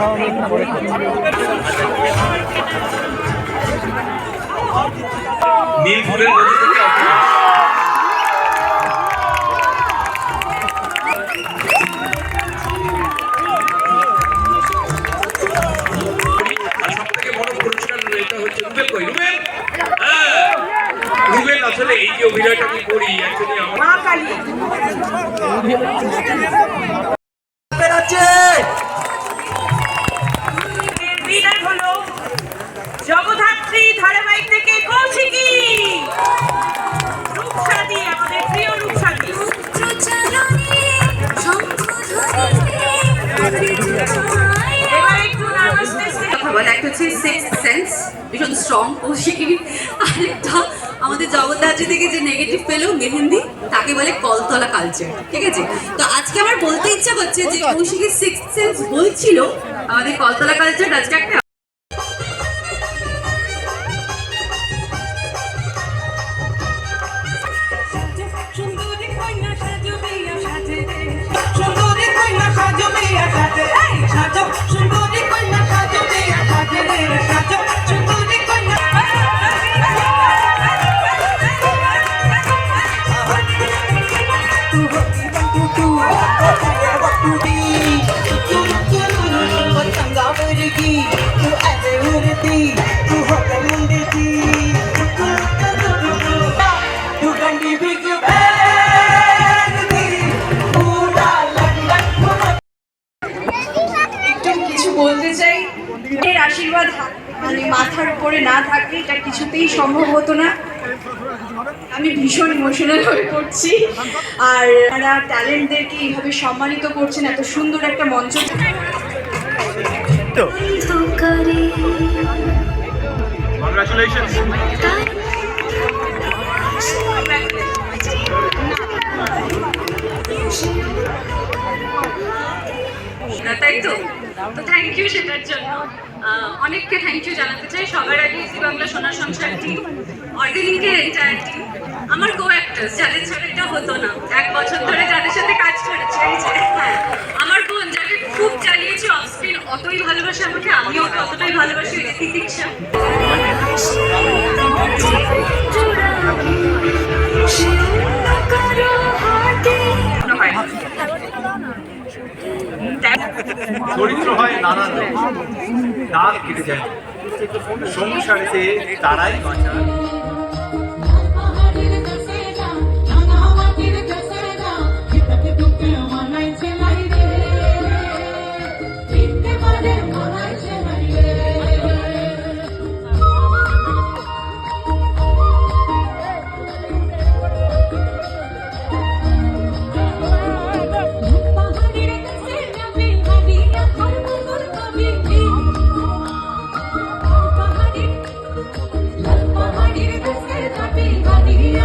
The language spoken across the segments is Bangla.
হ্যাঁ। এই যে অভিনয়টা আমি করি অ্যাকচুয়ালি আমার স্ট্রং কৌশিকী আরেকটা আমাদের জগদ্দাত্রী থেকে যে নেগেটিভ পেল মেহেন্দি তাকে বলে কলতলা কালচার ঠিক আছে? তো আজকে আমার বলতে ইচ্ছা করছে যে কৌশিকের সিক্স সেন্স বলছিল আমাদের কলতলা কালচার আজকে একটা এর আশীর্বাদ মানে মাথার উপরে না থাকলে এটা কিছুতেই সম্ভব হতো না। আমি ভীষণ ইমোশনাল হয়ে পড়ছি। আর তারা ট্যালেন্টদেরকে এইভাবে সম্মানিত করছেন, এত সুন্দর একটা মঞ্চ। না, তাই তো? তো থ্যাংক ইউ সেটার জন্য। অনেককে থ্যাংক ইউ জানাতে চাই। সবার আগে ইজি বাংলা সোনার সংসার টিম অর্গেনিকের এন্টায়ার টিম আমার কো অ্যাক্টার্স যাদের ছাড়া এটা হতো না। এক বছর ধরে যাদের সাথে কাজ করেছে আমার বোন যাকে খুব চালিয়েছে অফ স্ক্রিন অতই ভালোবাসে আমাকে আমিও ওকে অতটাই ভালোবাসি ওই যে তিতিক্ষা। চরিত্র হয় নানান দাগ কেটে যায়। সংসারেতে তারাই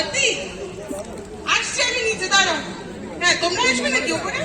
বলতি আসছি আমি নিচে দাঁড়াও। হ্যাঁ তোমরা আসবে নাকি ওপরে